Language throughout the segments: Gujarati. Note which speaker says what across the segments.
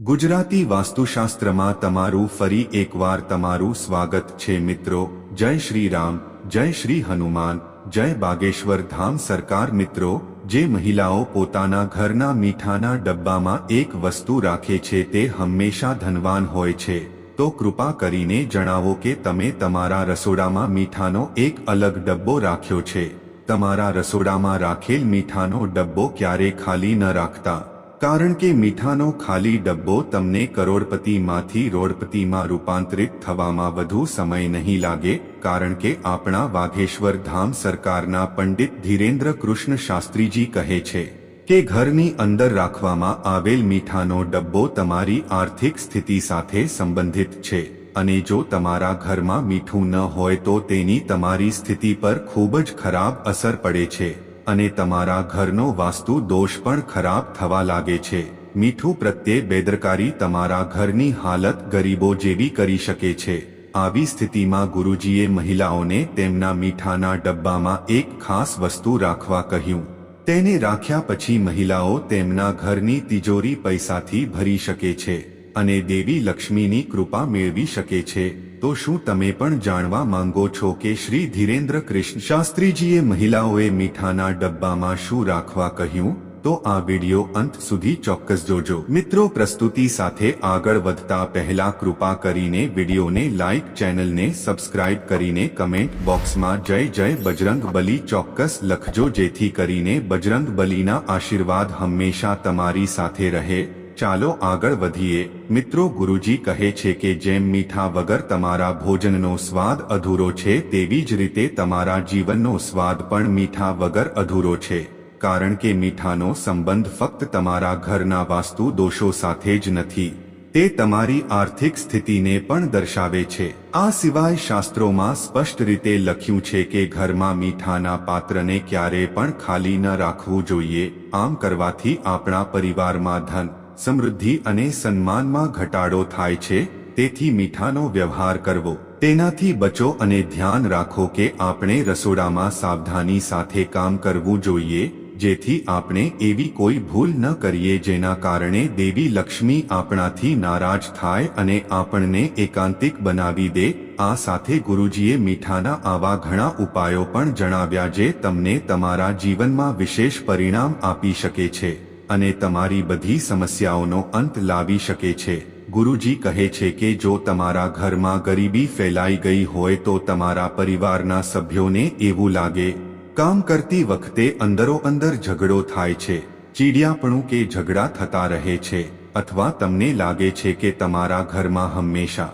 Speaker 1: ગુજરાતી વાસ્તુશાસ્ત્રમાં તમારું ફરી એકવાર તમારું સ્વાગત છે મિત્રો. જય શ્રી રામ, જય શ્રી હનુમાન, જય બાગેશ્વર ધામ સરકાર મિત્રો, જે મહિલાઓ પોતાના ઘરના મીઠાના ડબ્બામાં એક વસ્તુ રાખે છે તે હંમેશા ધનવાન હોય છે. તો કૃપા કરીને જણાવો કે તમે તમારા રસોડામાં મીઠાનો એક અલગ ડબ્બો રાખ્યો છે. તમારા રસોડામાં રાખેલ મીઠાનો ડબ્બો ક્યારે ખાલી ન રાખતા? કારણ કે મીઠાનો ખાલી ડબ્બો તમને કરોડપતિમાંથી રોડપતિમાં રૂપાંતરિત થવામાં વધુ સમય નહીં લાગે, કારણ કે આપણા વાઘેશ્વર ધામ સરકારના પંડિત ધીરેન્દ્ર કૃષ્ણ શાસ્ત્રીજી કહે છે કે ઘરની અંદર રાખવામાં આવેલ મીઠાનો ડબ્બો તમારી આર્થિક સ્થિતિ સાથે સંબંધિત છે અને જો તમારા ઘરમાં મીઠું ન હોય તો તેની તમારી સ્થિતિ પર ખૂબ જ ખરાબ અસર પડે છે. અને તમારા ઘરનો વાસ્તુ દોષ પણ ખરાબ થવા લાગે છે. મીઠું પ્રત્યે બેદરકારી તમારા ઘરની હાલત ગરીબો જેવી કરી શકે છે. આવી સ્થિતિમાં ગુરુજીએ મહિલાઓને તેમના મીઠાના ડબ્બામાં એક ખાસ વસ્તુ રાખવા કહ્યું. તેને રાખ્યા પછી મહિલાઓ તેમના ઘરની તિજોરી પૈસાથી ભરી શકે છે અને દેવી લક્ષ્મીની કૃપા મેળવી શકે છે. તો શું તમે પણ જાણવા માંગો છો કે શ્રી ધીરેન્દ્ર કૃષ્ણ શાસ્ત્રીજીએ મહિલાઓએ મીઠાના ડબ્બામાં શું રાખવા કહ્યું? તો આ વિડિયો અંત સુધી ચોક્કસ જોજો. મિત્રો, પ્રસ્તુતિ સાથે આગળ વધતા પહેલા કૃપા કરીને વિડિયોને લાઇક ચેનલને સબસ્ક્રાઇબ કરીને કમેન્ટ બોક્સમાં જય જય બજરંગ બલી ચોક્કસ લખજો, જેથી કરીને બજરંગ બલીના આશીર્વાદ હંમેશા તમારી સાથે રહે. ચાલો આગળ વધીએ. મિત્રો, ગુરુજી કહે છે કે જેમ મીઠા વગર તમારા ભોજનનો સ્વાદ અધૂરો છે, તેવી જ રીતે તમારા જીવનનો સ્વાદ પણ મીઠા વગર અધૂરો છે. કારણ કે મીઠાનો સંબંધ ફક્ત તમારા ઘરના વાસ્તુ દોષો સાથે જ નથી, તે તમારી આર્થિક સ્થિતિને પણ દર્શાવે છે. આ સિવાય શાસ્ત્રોમાં સ્પષ્ટ રીતે લખ્યું છે કે ઘરમાં મીઠાના પાત્રને ક્યારે પણ ખાલી ન રાખવું જોઈએ. આમ કરવાથી આપણા પરિવારમાં ધન સમૃદ્ધિ અને સન્માનમાં ઘટાડો થાય છે, તેથી મીઠાનો વ્યવહાર કરવો. તેનાથી બચો અને ધ્યાન રાખો કે આપણે રસોડામાં સાવધાની સાથે કામ કરવું જોઈએ, જેથી આપણે એવી કોઈ ભૂલ ન કરીએ જેના કારણે દેવી લક્ષ્મી આપણાથી નારાજ થાય અને આપણને એકાંતિક બનાવી દે. આ સાથે ગુરુજીએ મીઠાના આવા ઘણા ઉપાયો પણ જણાવ્યા જે તમને તમારા જીવનમાં વિશેષ પરિણામ આપી શકે છે. અને તમારી બધી સમસ્યાઓનો અંત લાવી શકે છે. ગુરુજી કહે છે કે જો તમારા ઘરમાં ગરીબી ફેલાઈ ગઈ હોય તો તમારા પરિવારના સભ્યોને એવું લાગે, કામ કરતી વખતે અંદરો અંદર ઝઘડો થાય છે. ચીડિયાપણું કે ઝઘડા થતા રહે છે. અથવા તમને લાગે છે કે તમારા ઘરમાં હંમેશા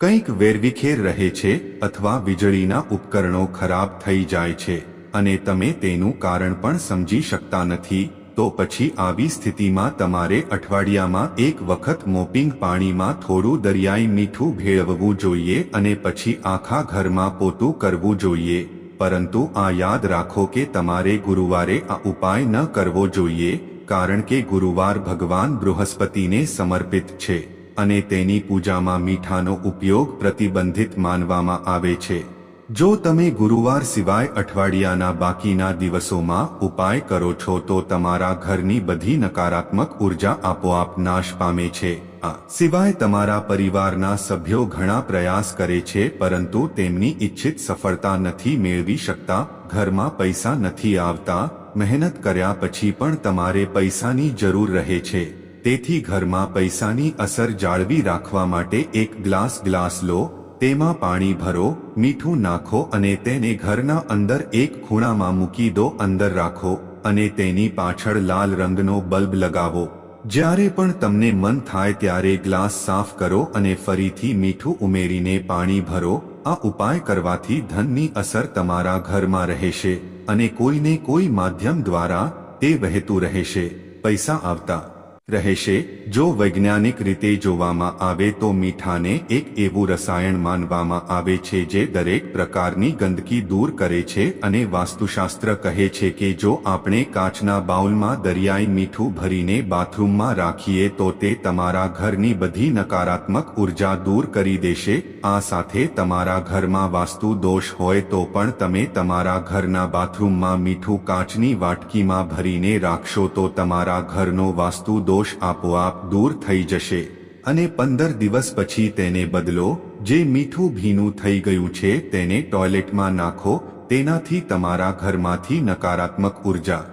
Speaker 1: કંઈક વેરવિખેર રહે છે અથવા વીજળીના ઉપકરણો ખરાબ થઈ જાય છે અને તમે તેનું કારણ પણ સમજી શકતા નથી તો પછી આવી સ્થિતિમાં તમારે અઠવાડિયામાં એક વખત મોપિંગ પાણીમાં થોડું દરિયાઈ મીઠું ભેળવવું જોઈએ અને પછી આખા ઘરમાં પોતું કરવું જોઈએ. પરંતુ આ યાદ રાખો કે તમારે ગુરુવારે આ ઉપાય ન કરવો જોઈએ, કારણ કે ગુરુવાર ભગવાન બૃહસ્પતિને સમર્પિત છે અને તેની પૂજામાં મીઠાનો ઉપયોગ પ્રતિબંધિત માનવામાં આવે છે. જો તમે ગુરુવાર સિવાય અઠવાડિયાના બાકીના દિવસોમાં ઉપાય કરો છો તો તમારા ઘરની બધી નકારાત્મક ઊર્જા આપોઆપ નાશ પામે છે. આ સિવાય તમારા પરિવારના સભ્યો ઘણા પ્રયાસ કરે છે પરંતુ તેમની ઈચ્છિત સફળતા નથી મેળવી શકતા, ઘરમાં પૈસા નથી આવતા, મહેનત કર્યા પછી પણ તમારે પૈસાની જરૂર રહે છે. તેથી ઘરમાં પૈસાની અસર જાળવી રાખવા માટે એક ગ્લાસ ગ્લાસ લો તેમાં પાણી ભરો, મીઠું નાખો અને તેને ઘરના અંદર એક ખૂણામાં મૂકી દો, અંદર રાખો અને તેની પાછળ લાલ રંગનો બલ્બ લગાવો. જ્યારે પણ તમને મન થાય ત્યારે ગ્લાસ સાફ કરો અને ફરીથી મીઠું ઉમેરીને પાણી ભરો. આ ઉપાય કરવાથી ધનની અસર તમારા ઘરમાં રહેશે અને કોઈને કોઈ માધ્યમ દ્વારા તે વહેતું રહેશે. પૈસા આવતા રહેશે. જો વૈજ્ઞાનિક રીતે જોવામાં આવે તો મીઠાને એક એવું રસાયણ માનવામાં આવે છે જે દરેક પ્રકારની ગંદકી દૂર કરે છે અને વાસ્તુશાસ્ત્ર કહે છે કે જો આપણે કાચના બાઉલમાં દરિયાઈ મીઠું ભરીને બાથરૂમમાં રાખીએ તો તે તમારા ઘરની બધી નકારાત્મક ઊર્જા દૂર કરી દેશે. આ સાથે તમારા ઘરમાં વાસ્તુ દોષ હોય તો પણ તમે તમારા ઘરના બાથરૂમમાં મીઠું કાચની વાટકીમાં ભરીને રાખશો તો તમારા ઘરનો વાસ્તુ દોષ દોષ આપોઆપ દૂર થઈ જશે. અને પંદર દિવસ પછી તેને બદલો, જે મીઠું ભીનું થઈ ગયું છે તેને ટોયલેટમાં નાખો, તેનાથી તમારા ઘરમાંથી નકારાત્મક ઊર્જા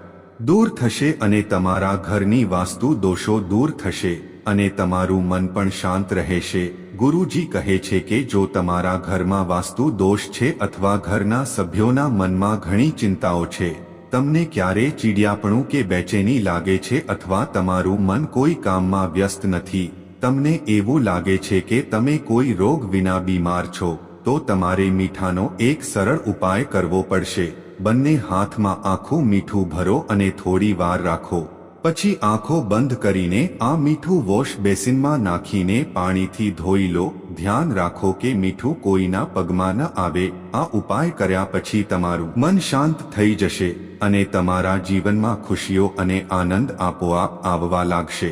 Speaker 1: દૂર થશે અને તમારા ઘરની વાસ્તુ દોષો દૂર થશે અને તમારું મન પણ શાંત રહેશે. ગુરુજી કહે છે કે જો તમારા ઘરમાં વાસ્તુ દોષ છે અથવા ઘરના સભ્યોના મનમાં ઘણી ચિંતાઓ છે તમને ક્યારે ચીડિયાપણું કે બેચેની લાગે છે અથવા તમારું મન કોઈ કામમાં વ્યસ્ત નથી? તમને એવું લાગે છે કે તમે કોઈ રોગ વિના બીમાર છો, તો તમારે મીઠાનો એક સરળ ઉપાય કરવો પડશે. બંને હાથમાં આખું મીઠું ભરો અને થોડી વાર રાખો. પછી આંખો બંધ કરીને આ મીઠું વોશ બેસિનમાં નાખીને પાણીથી ધોઈ લો. ધ્યાન રાખો કે મીઠું કોઈના પગમાં ન આવે. આ ઉપાય કર્યા પછી તમારું મન શાંત થઈ જશે અને તમારા જીવનમાં ખુશીઓ અને આનંદ આપોઆપ આવવા લાગશે.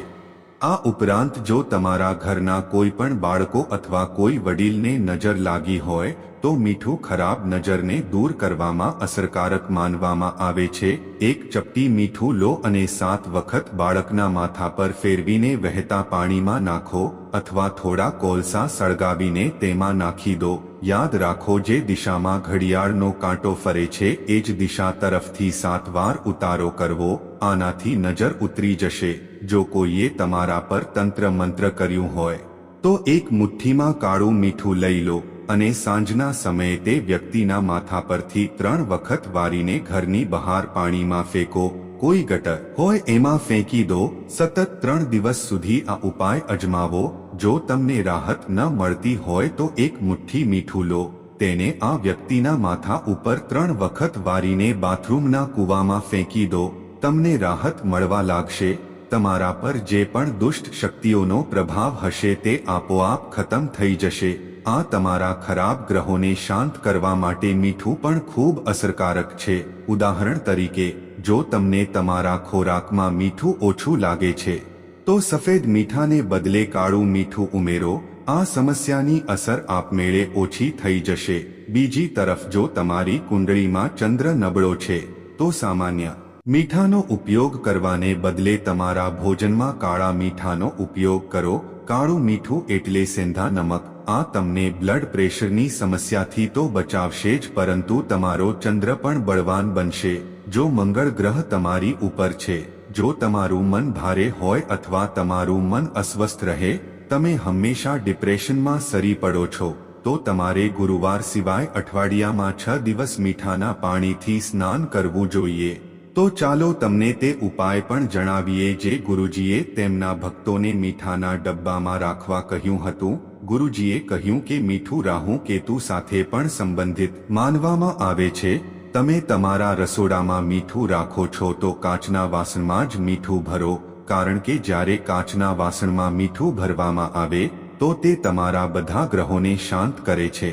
Speaker 1: આ ઉપરાંત જો તમારા ઘરના કોઈ પણ બાળકો અથવા કોઈ વડીલને નજર લાગી હોય, તો મીઠું ખરાબ નજરને દૂર કરવામાં અસરકારક માનવામાં આવે છે. એક ચપટી મીઠું લો અને સાત વખત બાળકના માથા પર ફેરવીને વહેતા પાણીમાં નાખો અથવા થોડા કોલસા સળગાવીને તેમાં નાખી દો. યાદ રાખો જે દિશામાં ઘડિયાળનો કાંટો ફરે છે, એ જ દિશા તરફથી સાત વાર ઉતારો કરવો, આનાથી નજર ઉતરી જશે, જો કોઈએ તમારા પર તંત્ર મંત્ર કર્યું હોય. તો એક મુઠ્ઠીમાં કાળું મીઠું લઈ લો, અને સાંજના સમયે તે વ્યક્તિના માથા પરથી ત્રણ વખત વારીને ઘરની બહાર પાણીમાં ફેંકો, કોઈ ગટર હોય એમાં ફેંકી દો, સતત ત્રણ દિવસ સુધી આ ઉપાય અજમાવો જો તમને રાહત ન મળતી હોય તો એક મુઠ્ઠી મીઠું લો. તેને આ વ્યક્તિના માથા ઉપર ત્રણ વખત વારીને બાથરૂમના કૂવામાં ફેંકી દો. તમને રાહત મળવા લાગશે. તમારા પર જે પણ દુષ્ટ શક્તિઓનો પ્રભાવ હશે તે આપોઆપ ખતમ થઈ જશે. આ તમારા ખરાબ ગ્રહોને શાંત કરવા માટે મીઠું પણ ખૂબ અસરકારક છે. ઉદાહરણ તરીકે, જો તમને તમારા ખોરાકમાં મીઠું ઓછું લાગે છે તો સફેદ મીઠાને બદલે કાળું મીઠું ઉમેરો, આ સમસ્યાની અસર આપમેળે ઓછી થઈ જશે. બીજી તરફ જો તમારી કુંડળીમાં ચંદ્ર નબળો છે, તો સામાન્ય. મીઠાનો ઉપયોગ કરવાને બદલે તમારા ભોજનમાં કાળા મીઠાનો ઉપયોગ કરો. કાળું મીઠું એટલે સેંધા નમક. આ તમને બ્લડ પ્રેશરની સમસ્યાથી તો બચાવશે જ, પરંતુ તમારો ચંદ્ર પણ બળવાન બનશે. જો મંગળ ગ્રહ તમારી ઉપર છે જો તમારું મન ભારે હોય અથવા તમારું મન અસ્વસ્થ રહે, તમે હંમેશા ડિપ્રેશનમાં સરી પડો છો, તો તમારે ગુરુવાર સિવાય અઠવાડિયામાં છ દિવસ મીઠાના પાણીથી સ્નાન કરવું જોઈએ. તો ચાલો તમને તે ઉપાય પણ જણાવીએ જે ગુરુજીએ તેમના ભક્તોને મીઠાના ડબ્બામાં રાખવા કહ્યું હતું. ગુરુજીએ કહ્યું કે મીઠું રાહુ કેતુ સાથે પણ સંબંધિત માનવામાં આવે છે. તમે તમારા રસોડામાં મીઠું રાખો છો તો કાચના વાસણમાં જ મીઠું ભરો, કારણ કે જ્યારે કાચના વાસણમાં મીઠું ભરવામાં આવે, તો તે તમારા બધા ગ્રહોને શાંત કરે છે.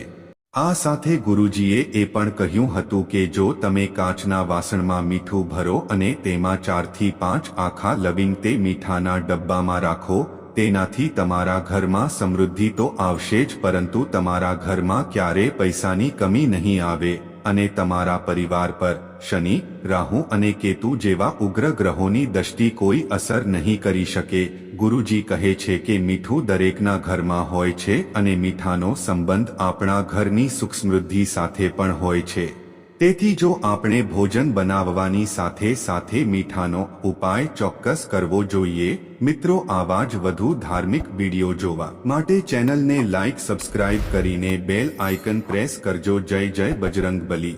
Speaker 1: આ સાથે ગુરુજીએ એ પણ કહ્યું હતું કે જો તમે કાચના વાસણમાં મીઠું ભરો અને તેમાં ચારથી પાંચ આખા લવિંગ તે મીઠાના ડબ્બામાં રાખો, તેનાથી તમારા ઘરમાં સમૃદ્ધિ તો આવશે જ, પરંતુ તમારા ઘરમાં ક્યારે પૈસાની કમી નહીં આવે. અને તમારા પરિવાર પર, શનિ, રાહુ અને કેતુ જેવા ઉગ્ર ગ્રહોની દૃષ્ટિ કોઈ અસર નહીં કરી શકે. ગુરુજી કહે છે કે મીઠું દરેકના ઘરમાં હોય છે અને મીઠાનો સંબંધ આપણા ઘરની સુખ સમૃદ્ધિ સાથે પણ હોય છે. તેથી જો આપણે ભોજન બનાવવાની સાથે સાથે મીઠાનો ઉપાય ચોક્કસ કરવો જોઈએ, મિત્રો, આવા જ વધુ ધાર્મિક વીડિયો જોવા માટે ચેનલને લાઇક સબસ્ક્રાઇબ કરીને બેલ આઇકન પ્રેસ કરજો. જય જય બજરંગ બલી